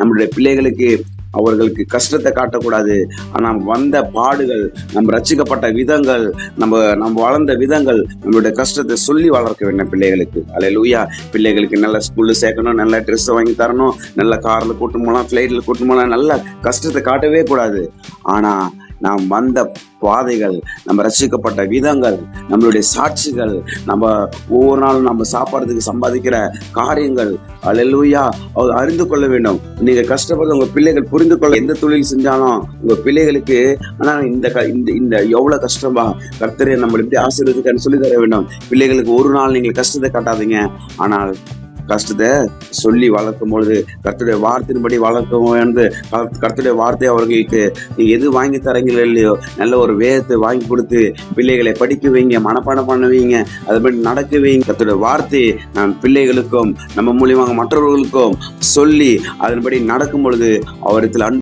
நம்மளுடைய பிள்ளைகளுக்கு அவர்களுக்கு கஷ்டத்தை காட்டக்கூடாது. ஆனால் வந்த பாடுகள் நம்ம ரச்சிக்கப்பட்ட விதங்கள் நம்ம நம்ம வளர்ந்த விதங்கள் நம்மளுடைய கஷ்டத்தை சொல்லி வளர்க்க வேண்டும் பிள்ளைகளுக்கு. அல்ல பிள்ளைகளுக்கு நல்ல ஸ்கூலில் சேர்க்கணும் நல்ல ட்ரெஸ்ஸை வாங்கி தரணும் நல்ல காரில் கூட்டு போகலாம் ஃப்ளைட்டில் கூட்டு போகலாம் நல்ல கஷ்டத்தை காட்டவே கூடாது. ஆனால் நாம் வந்த பாதைகள் நம்ம ரசிக்கப்பட்ட விதங்கள் நம்மளுடைய சாட்சிகள் நம்ம ஒவ்வொரு நாளும் நம்ம சாப்பாடுறதுக்கு சம்பாதிக்கிற காரியங்கள். அலலூயா அவர் அறிந்து கொள்ள வேண்டும். நீங்க கஷ்டப்படுற உங்க பிள்ளைகள் புரிந்து கொள்ள எந்த தொழில் செஞ்சாலும் உங்க பிள்ளைகளுக்கு ஆனா இந்த க- இந்த இந்த எவ்வளவு கஷ்டமா? கர்த்தரை நம்ம எப்படி ஆசீர்வதிக்கன்னு சொல்லி தர வேண்டும். பிள்ளைகளுக்கு ஒரு நாள் நீங்கள் கஷ்டத்தை காட்டாதீங்க. ஆனால் கஷ்டத்தை சொல்லி வளர்க்கும் பொழுது கர்த்தருடைய வார்த்தையின்படி வளர்க்கும் என்று கர்த்தருடைய வார்த்தை அவர்களுக்கு நீ எது வாங்கி தரீங்களோ இல்லையோ நல்ல ஒரு வேதத்தை வாங்கி கொடுத்து பிள்ளைகளை படிக்க வைங்க மனப்பாடம் பண்ண வைங்க அதுபடி நடக்க வைங்க. கர்த்தருடைய வார்த்தையை நம் பிள்ளைகளுக்கும் நம்ம மூலியமாக மற்றவர்களுக்கும் சொல்லி அதன்படி நடக்கும் பொழுது அவரிடத்தில் அன்பு